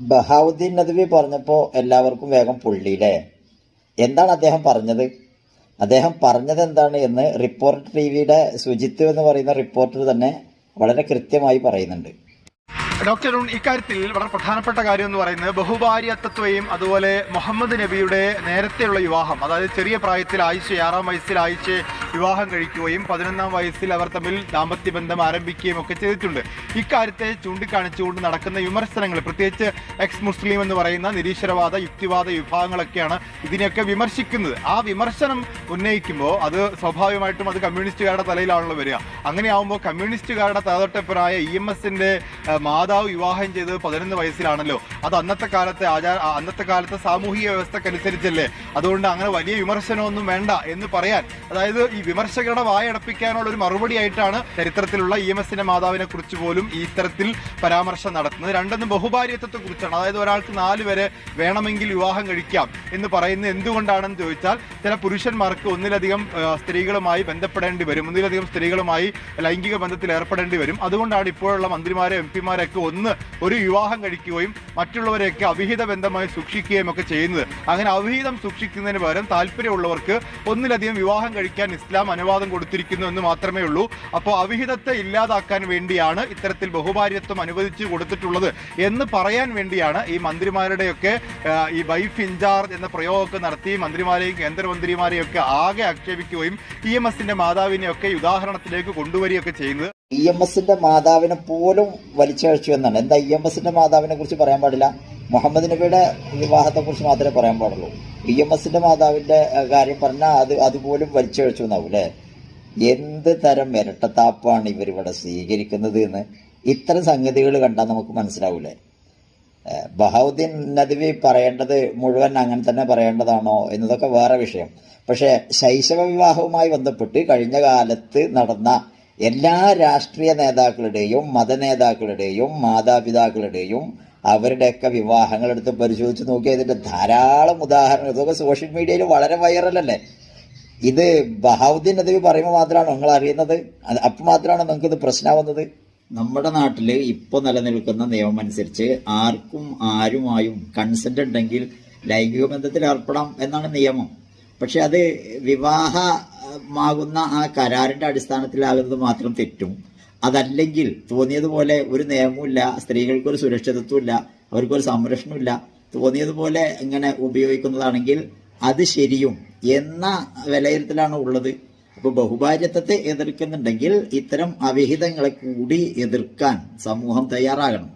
ബഹാവുദ്ദീൻ നദ്വി പറഞ്ഞപ്പോൾ എല്ലാവർക്കും വേഗം പൊള്ളിയില്ലേ എന്താണ് അദ്ദേഹം പറഞ്ഞത്? അദ്ദേഹം പറഞ്ഞത് എന്താണ് എന്ന് റിപ്പോർട്ട് ടി വിയുടെ സുജിത്ത് എന്ന് പറയുന്ന റിപ്പോർട്ടർ തന്നെ വളരെ കൃത്യമായി പറയുന്നുണ്ട്. ഡോക്ടർ അരുൺ ഇക്കാര്യത്തിൽ വളരെ പ്രധാനപ്പെട്ട കാര്യം എന്ന് പറയുന്നത് ബഹുഭാര്യത്വയും അതുപോലെ മുഹമ്മദ് നബിയുടെ നേരത്തെയുള്ള വിവാഹം. അതായത് ചെറിയ പ്രായത്തിൽ ആയിഷ ആറാം വയസ്സിൽ ആയിഷ വിവാഹം കഴിക്കുകയും പതിനൊന്നാം വയസ്സിൽ അവർ തമ്മിൽ ദാമ്പത്യ ബന്ധം ആരംഭിക്കുകയും ഒക്കെ ചെയ്തിട്ടുണ്ട്. ഇക്കാര്യത്തെ ചൂണ്ടിക്കാണിച്ചുകൊണ്ട് നടക്കുന്ന വിമർശനങ്ങൾ പ്രത്യേകിച്ച് എക്സ് മുസ്ലിം എന്ന് പറയുന്ന നിരീശ്വരവാദ യുക്തിവാദ വിഭാഗങ്ങളൊക്കെയാണ് ഇതിനെയൊക്കെ വിമർശിക്കുന്നത്. ആ വിമർശനം ഉന്നയിക്കുമ്പോൾ അത് സ്വാഭാവികമായിട്ടും അത് കമ്മ്യൂണിസ്റ്റുകാരുടെ തലയിലാണല്ലോ വരിക. അങ്ങനെയാവുമ്പോൾ കമ്മ്യൂണിസ്റ്റുകാരുടെ തലതൊട്ടപ്പനായ ഇ എം എസിന്റെ മാതാവ് വിവാഹം ചെയ്തത് പതിനൊന്ന് വയസ്സിലാണല്ലോ. അത് അന്നത്തെ കാലത്തെ ആചാര അന്നത്തെ കാലത്തെ സാമൂഹിക വ്യവസ്ഥക്കനുസരിച്ചല്ലേ? അതുകൊണ്ട് അങ്ങനെ വലിയ വിമർശനമൊന്നും വേണ്ട എന്ന് പറയാൻ. അതായത് വിമർശകരുടെ വായടപ്പിക്കാനുള്ള ഒരു മറുപടി ആയിട്ടാണ് ചരിത്രത്തിലുള്ള ഇ എം എസിന്റെ മാതാവിനെ കുറിച്ച് പോലും ഈ ഇത്തരത്തിൽ പരാമർശം നടത്തുന്നത്. രണ്ടെന്ന് ബഹുഭാര്യത്വത്തെ കുറിച്ചാണ് അതായത് ഒരാൾക്ക് നാല് വരെ വേണമെങ്കിൽ വിവാഹം കഴിക്കാം എന്ന് പറയുന്നത് എന്തുകൊണ്ടാണെന്ന് ചോദിച്ചാൽ ചില പുരുഷന്മാർക്ക് ഒന്നിലധികം സ്ത്രീകളുമായി ബന്ധപ്പെടേണ്ടി വരും. ഒന്നിലധികം സ്ത്രീകളുമായി ലൈംഗിക ബന്ധത്തിൽ ഏർപ്പെടേണ്ടി വരും. അതുകൊണ്ടാണ് ഇപ്പോഴുള്ള മന്ത്രിമാരെ എം പിമാരെയൊക്കെ ഒന്ന് ഒരു വിവാഹം കഴിക്കുകയും മറ്റുള്ളവരെയൊക്കെ അവിഹിത ബന്ധമായി സൂക്ഷിക്കുകയും ഒക്കെ ചെയ്യുന്നത്. അങ്ങനെ അവിഹിതം സൂക്ഷിക്കുന്നതിന് പകരം താല്പര്യമുള്ളവർക്ക് ഒന്നിലധികം വിവാഹം കഴിക്കാൻ ഇസ്ലാം അനുവാദം കൊടുത്തിരിക്കുന്നു എന്ന് മാത്രമേ ഉള്ളൂ. അപ്പോൾ അവിഹിതത്തെ ഇല്ലാതാക്കാൻ വേണ്ടിയാണ് ഇത്തരത്തിൽ ബഹുഭാര്യത്വം അനുവദിച്ചു കൊടുത്തിട്ടുള്ളത് എന്ന് പറയാൻ വേണ്ടിയാണ് ഈ മന്ത്രിമാരുടെയൊക്കെ ഈ വൈഫ് ഇൻചാർജ് എന്ന പ്രയോഗമൊക്കെ നടത്തി മന്ത്രിമാരെയും കേന്ദ്രമന്ത്രിമാരെയും ഒക്കെ ആകെ ആക്ഷേപിക്കുകയും ഇ എം എസിന്റെ മാതാവിനെയൊക്കെ ഉദാഹരണത്തിലേക്ക് കൊണ്ടുവരികയൊക്കെ ചെയ്യുന്നത്. ഇ എം എസിന്റെ മാതാവിനെ പോലും വലിച്ചഴിച്ചു എന്നാണ്. എന്താ ഇ എം എസിന്റെ മാതാവിനെ കുറിച്ച് പറയാൻ പാടില്ല? മുഹമ്മദ് നബിയുടെ വിവാഹത്തെ കുറിച്ച് മാത്രമേ പറയാൻ പാടുള്ളൂ. ഇ എം കാര്യം പറഞ്ഞാൽ അത് അതുപോലും വലിച്ചഴിച്ചു എന്നാവും അല്ലേ എന്ത് തരം ഇരട്ടത്താപ്പാണ് ഇവരിവിടെ സ്വീകരിക്കുന്നത് എന്ന് ഇത്തരം സംഗതികൾ കണ്ടാൽ നമുക്ക് മനസ്സിലാവൂലേ? ഏഹ്, നദവി നദ്വി പറയേണ്ടത് മുഴുവൻ അങ്ങനെ തന്നെ പറയേണ്ടതാണോ എന്നതൊക്കെ വേറെ വിഷയം. പക്ഷേ ശൈശവ വിവാഹവുമായി ബന്ധപ്പെട്ട് കഴിഞ്ഞ കാലത്ത് നടന്ന എല്ലാ രാഷ്ട്രീയ നേതാക്കളുടെയും മതനേതാക്കളുടെയും മാതാപിതാക്കളുടെയും അവരുടെയൊക്കെ വിവാഹങ്ങൾ എടുത്ത് പരിശോധിച്ച് നോക്കിയാൽ ഇതിന്റെ ധാരാളം ഉദാഹരണങ്ങൾ. ഇതൊക്കെ സോഷ്യൽ മീഡിയയിൽ വളരെ വൈറലല്ലേ? ഇത് ബഹാവുദ്ദീൻ നദവി പറയുമ്പോൾ മാത്രമാണ് നിങ്ങൾ അറിയുന്നത് അപ്പം മാത്രമാണോ നിങ്ങൾക്ക് ഇത് പ്രശ്നമാവുന്നത്. നമ്മുടെ നാട്ടിൽ ഇപ്പോൾ നിലനിൽക്കുന്ന നിയമം അനുസരിച്ച് ആർക്കും ആരുമായും കൺസെന്റ് ഉണ്ടെങ്കിൽ ലൈംഗിക ബന്ധത്തിൽ ഏർപ്പെടാം എന്നാണ് നിയമം. പക്ഷെ അത് വിവാഹമാകുന്ന ആ കരാറിന്റെ അടിസ്ഥാനത്തിലാകുന്നത് മാത്രം തെറ്റും. അതല്ലെങ്കിൽ തോന്നിയതുപോലെ ഒരു നിയമവുമില്ല സ്ത്രീകൾക്കൊരു സുരക്ഷിതത്വമില്ല അവർക്കൊരു സംരക്ഷണമില്ല തോന്നിയതുപോലെ ഇങ്ങനെ ഉപയോഗിക്കുന്നതാണെങ്കിൽ അത് ശരിയും എന്ന വിലയിരുത്തലാണ് ഉള്ളത്. അപ്പോൾ ബഹുഭാര്യത്വത്തെ എതിർക്കുന്നുണ്ടെങ്കിൽ ഇത്തരം അവിഹിതങ്ങളെ കൂടി എതിർക്കാൻ സമൂഹം തയ്യാറാകണം.